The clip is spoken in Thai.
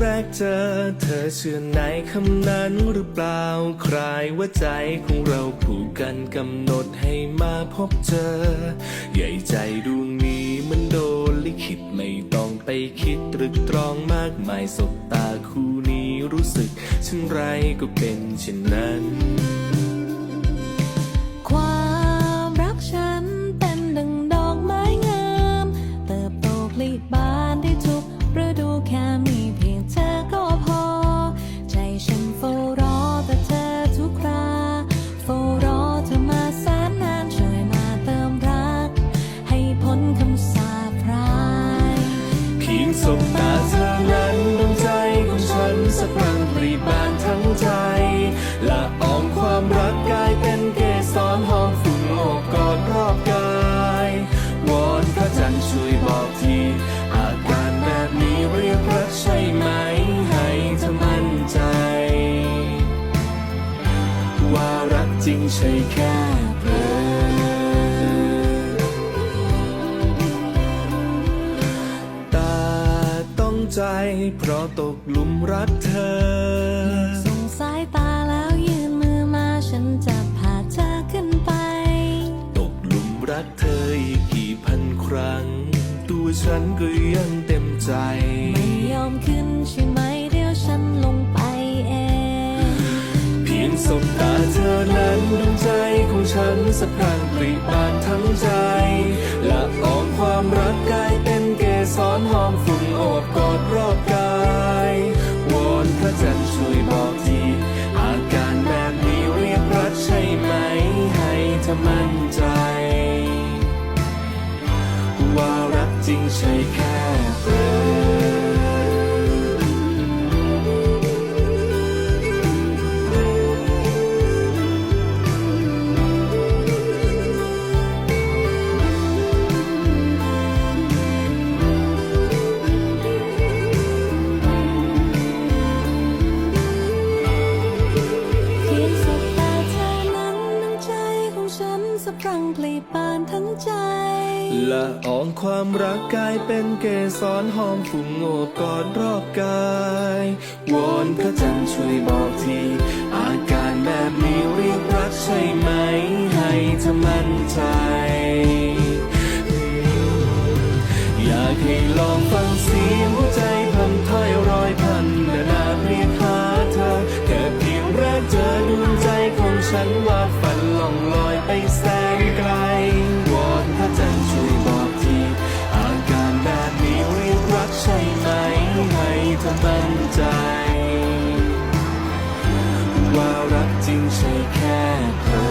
แรกเจอ เธอเชื่อในคำนั้นหรือเปล่า ใครว่าใจของเราผูกกันกำหนดให้มาพบเจอ ใหญ่ใจดวงนี้มันโดนลิขิตไม่ต้องไปคิดตรึกตรองมากมายสบตาคู่นี้รู้สึกเช่นไรก็เป็นเช่นนั้น สบตาเธอนั้นดวงใจของฉันสะพรังปรีบานทั้งใจ ละอองความรักกลายเป็นเกสรหอมฝุ่นโอบกอดรอบกายวอนพระจันทร์ช่วยบอกทีอาการแบบนี้เรียกรักใช่ไหม ให้เธอมั่นใจ ว่ารักจริงใช่แค่ ใจเพราะตกหลุมรักเธอ ส่งสายตาแล้วยื่นมือมาฉันจะพาเธอขึ้นไป ตกหลุมรักเธออีกกี่พันครั้ง ตัวฉันก็ยังเต็มใจ ไม่ยอมขึ้นใช่ไหมเดี๋ยวฉันลงไปเอง เพียงสบตาเธอนั้นดวงใจของฉันสะพรั่งปรีบานทั้งใจละอองความรักกลาย รักจะพรังพลีปานทั้งใจละอองความรักกลายเป็นเกสรหอมฝุ่งโอบกอดรอบกาย วอนพระจันทร์ช่วยบอกที ใจ ว่ารักจริงใช่แค่เพลอ